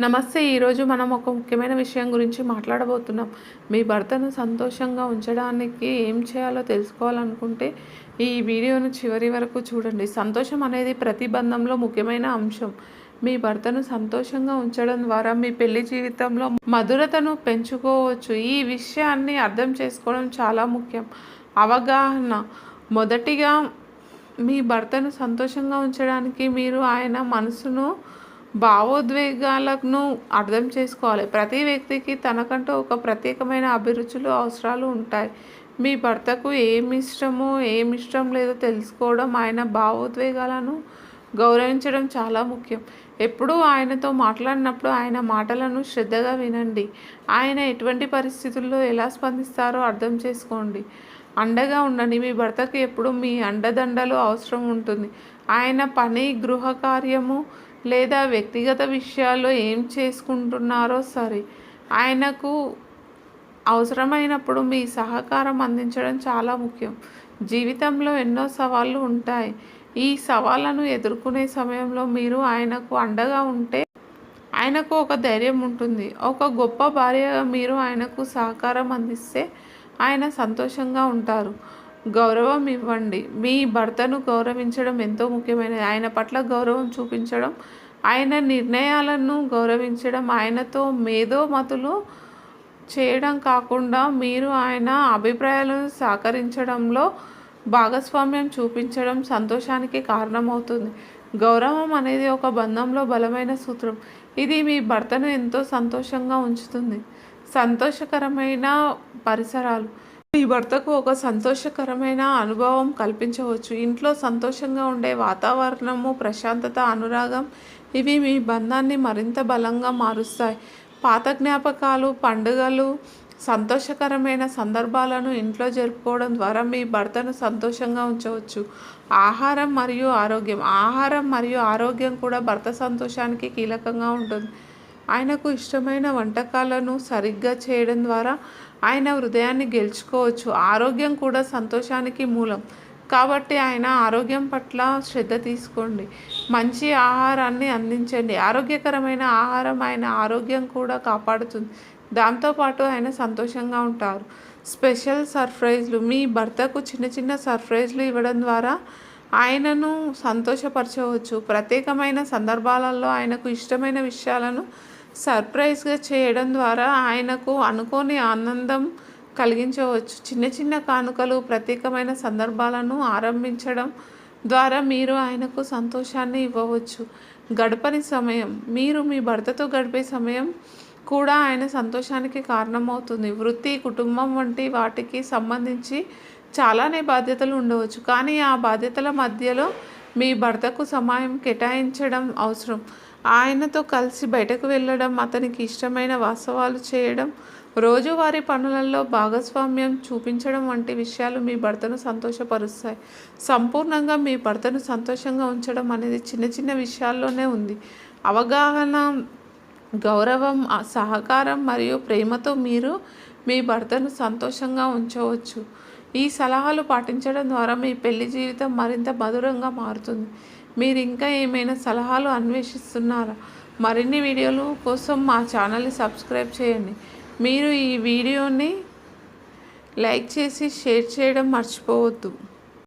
నమస్తే. ఈరోజు మనం ఒక ముఖ్యమైన విషయం గురించి మాట్లాడబోతున్నాం. మీ భర్తను సంతోషంగా ఉంచడానికి ఏం చేయాలో తెలుసుకోవాలనుకుంటే ఈ వీడియోను చివరి వరకు చూడండి. సంతోషం అనేది ప్రతి బంధంలో ముఖ్యమైన అంశం. మీ భర్తను సంతోషంగా ఉంచడం ద్వారా మీ పెళ్ళి జీవితంలో మధురతను పెంచుకోవచ్చు. ఈ విషయాన్ని అర్థం చేసుకోవడం చాలా ముఖ్యం. అవగాహన. మొదటిగా మీ భర్తను సంతోషంగా ఉంచడానికి మీరు ఆయన మనసును భావోద్వేగాలను అర్థం చేసుకోవాలి. ప్రతి వ్యక్తికి తనకంటూ ఒక ప్రత్యేకమైన అభిరుచులు అవసరాలు ఉంటాయి. మీ భర్తకు ఏమి ఇష్టమో ఏమి ఇష్టం లేదో తెలుసుకోవడం ఆయన భావోద్వేగాలను గౌరవించడం చాలా ముఖ్యం. ఎప్పుడూ ఆయనతో మాట్లాడినప్పుడు ఆయన మాటలను శ్రద్ధగా వినండి. ఆయన ఎటువంటి పరిస్థితుల్లో ఎలా స్పందిస్తారో అర్థం చేసుకోండి. అండగా ఉండండి. మీ భర్తకు ఎప్పుడు మీ అండదండలు అవసరం ఉంటుంది. ఆయన పని గృహ కార్యము లేదా వ్యక్తిగత విషయాల్లో ఏం చేసుకుంటున్నారో సరే ఆయనకు అవసరమైనప్పుడు మీ సహకారం అందించడం చాలా ముఖ్యం. జీవితంలో ఎన్నో సవాళ్ళు ఉంటాయి. ఈ సవాళ్ళను ఎదుర్కొనే సమయంలో మీరు ఆయనకు అండగా ఉంటే ఆయనకు ఒక ధైర్యం ఉంటుంది. ఒక గొప్ప భార్యగా మీరు ఆయనకు సహకారం అందిస్తే ఆయన సంతోషంగా ఉంటారు. గౌరవం ఇవ్వండి మీ భర్తను గౌరవించడం ఎంతో ముఖ్యమైనది. ఆయన పట్ల గౌరవం చూపించడం ఆయన నిర్ణయాలను గౌరవించడం ఆయనతో మేధోమతులు చేయడం కాకుండా మీరు ఆయన అభిప్రాయాలను సహకరించడంలో భాగస్వామ్యం చూపించడం సంతోషానికి కారణమవుతుంది. గౌరవం అనేది ఒక బంధంలో బలమైన సూత్రం. ఇది మీ భర్తను ఎంతో సంతోషంగా ఉంచుతుంది. సంతోషకరమైన పరిసరాలు. మీ భర్తకు ఒక సంతోషకరమైన అనుభవం కల్పించవచ్చు. ఇంట్లో సంతోషంగా ఉండే వాతావరణము ప్రశాంతత అనురాగం ఇవి మీ బంధాన్ని మరింత బలంగా మారుస్తాయి. పాత జ్ఞాపకాలు పండుగలు సంతోషకరమైన సందర్భాలను ఇంట్లో జరుపుకోవడం ద్వారా మీ భర్తను సంతోషంగా ఉంచవచ్చు. ఆహారం మరియు ఆరోగ్యం. ఆహారం మరియు ఆరోగ్యం కూడా భర్త సంతోషానికి కీలకంగా ఉంటుంది. ఆయనకు ఇష్టమైన వంటకాలను సరిగ్గా చేయడం ద్వారా ఆయన హృదయాన్ని గెలుచుకోవచ్చు. ఆరోగ్యం కూడా సంతోషానికి మూలం. కాబట్టి ఆయన ఆరోగ్యం పట్ల శ్రద్ధ తీసుకోండి. మంచి ఆహారాన్ని అందించండి. ఆరోగ్యకరమైన ఆహారం ఆయన ఆరోగ్యం కూడా కాపాడుతుంది. దాంతోపాటు ఆయన సంతోషంగా ఉంటారు. స్పెషల్ సర్ప్రైజ్లు. మీ భర్తకు చిన్న చిన్న సర్ప్రైజ్లు ఇవ్వడం ద్వారా ఆయనను సంతోషపరచవచ్చు. ప్రత్యేకమైన సందర్భాలలో ఆయనకు ఇష్టమైన విషయాలను సర్ప్రైజ్గా చేయడం ద్వారా ఆయనకు అనుకోని ఆనందం కలిగించవచ్చు. చిన్న చిన్న కానుకలు ప్రత్యేకమైన సందర్భాలను ఆరంభించడం ద్వారా మీరు ఆయనకు సంతోషాన్ని ఇవ్వవచ్చు. గడపని సమయం మీరు మీ భర్తతో గడిపే సమయం కూడా ఆయన సంతోషానికి కారణమవుతుంది. వృత్తి కుటుంబం వంటి వాటికి సంబంధించి చాలానే బాధ్యతలు ఉండవచ్చు. కానీ ఆ బాధ్యతల మధ్యలో మీ భర్తకు సమయం కేటాయించడం అవసరం. ఆయనతో కలిసి బయటకు వెళ్ళడం అతనికి ఇష్టమైన వాస్తవాలు చేయడం రోజువారీ పనులలో భాగస్వామ్యం చూపించడం వంటి విషయాలు మీ భర్తను సంతోషపరుస్తాయి. సంపూర్ణంగా మీ భర్తను సంతోషంగా ఉంచడం అనేది చిన్న చిన్న విషయాల్లోనే ఉంది. అవగాహన గౌరవం సహకారం మరియు ప్రేమతో మీరు మీ భర్తను సంతోషంగా ఉంచవచ్చు. ఈ సలహాలు పాటించడం ద్వారా మీ పెళ్ళి జీవితం మరింత మధురంగా మారుతుంది. మీరు ఇంకా ఏమైనా సలహాలు అన్వేషిస్తున్నారా? మరిన్ని వీడియోలు కోసం మా ఛానల్ని సబ్స్క్రైబ్ చేయండి. మీరు ఈ వీడియోని లైక్ చేసి షేర్ చేయడం మర్చిపోవద్దు.